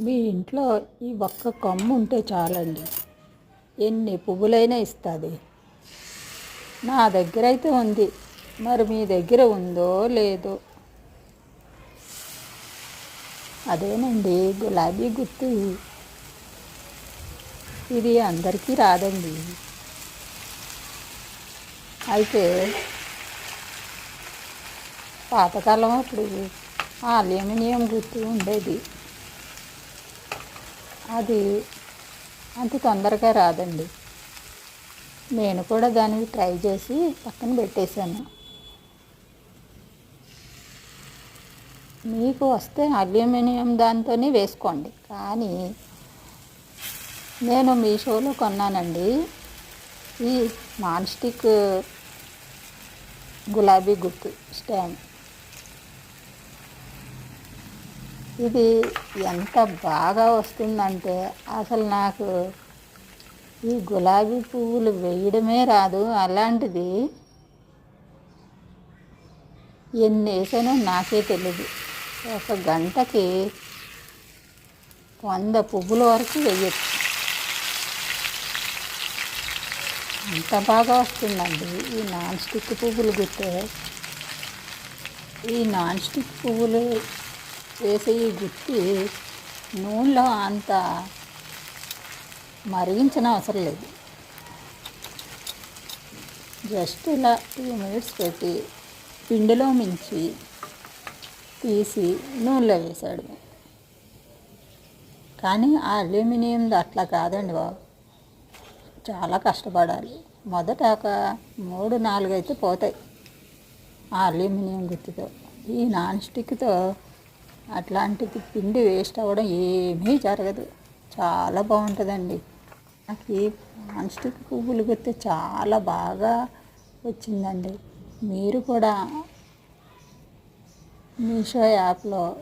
మీ ఇంట్లో ఈ ఒక్క కొమ్మ ఉంటే చాలండి. ఎన్ని పువ్వులైనా ఇస్తుంది. నా దగ్గర అయితే ఉంది. మరి మీ దగ్గర ఉందో లేదో. అదేనండి గులాబీ గుత్తు. ఇది అందరికీ రాదండి. అయితే పాతకాలం అప్పుడు అల్యూమినియం గుర్తు ఉండేది. అది అంత తొందరగా రాదండి. నేను కూడా దానికి ట్రై చేసి పక్కన పెట్టేశాను. మీకు వస్తే అల్యూమినియం దాంతోనే వేసుకోండి. కానీ నేను మీషోలో కొన్నానండి. ఈ నాన్ స్టిక్ గులాబీ గుర్తు స్టాండ్. ఇది ఎంత బాగా వస్తుందంటే అసలు నాకు ఈ గులాబీ పువ్వులు వేయడమే రాదు అలాంటిది ఎన్ని వేసానో నాకే తెలియదు ఒక గంటకి వంద పువ్వుల వరకు వేయచ్చు. అంత బాగా వస్తుందండి ఈ నాన్ స్టిక్ పువ్వులు గుర్తే ఈ నాన్ స్టిక్ పువ్వులు వేసే ఈ గుత్తి నూనెలో అంత మరిగించిన అవసరం లేదు. జస్ట్ ఇలా టూ మినిట్స్ పెట్టి పిండిలో మించి తీసి నూనెలో వేసాడు కానీ ఆ అల్యూమినియంది అట్లా కాదండి బాబు. చాలా కష్టపడాలి. మొదట ఒక మూడు నాలుగు అయితే పోతాయి ఆ అల్యూమినియం గుత్తితో ఈ నాన్ స్టిక్తో అట్లాంటిది పిండి వేస్ట్ అవ్వడం ఏమీ జరగదు. చాలా బాగుంటుందండి. నాకు ఈ నాన్ పువ్వులు గుర్తు చాలా బాగా వచ్చిందండి. మీరు కూడా మీషో యాప్లో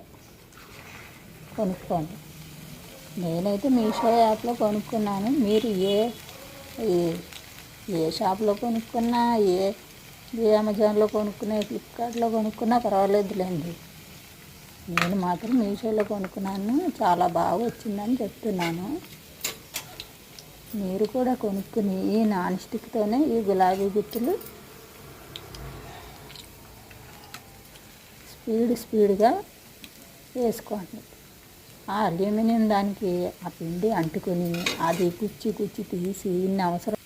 కొనుక్కోండి. నేనైతే మీషో యాప్లో కొనుక్కున్నాను. మీరు ఏ ఏ- షాప్లో కొనుక్కున్నా ఏ ఏ అమెజాన్లో కొనుక్కున్నా ఫ్లిప్కార్ట్లో కొనుక్కున్నా పర్వాలేదులేండి. నేను మాత్రం మీషోలో కొనుక్కున్నాను. చాలా బాగా వచ్చిందని చెప్తున్నాను. మీరు కూడా కొనుక్కుని ఈ నాన్ స్టిక్తోనే ఈ గులాబీ గుత్తులు స్పీడ్ స్పీడ్గా వేసుకోండి. ఆ అల్యూమినియం దానికి ఆ పిండి అంటుకొని అది కుచ్చి కుచ్చి తీసి ఇన్ని అవసరం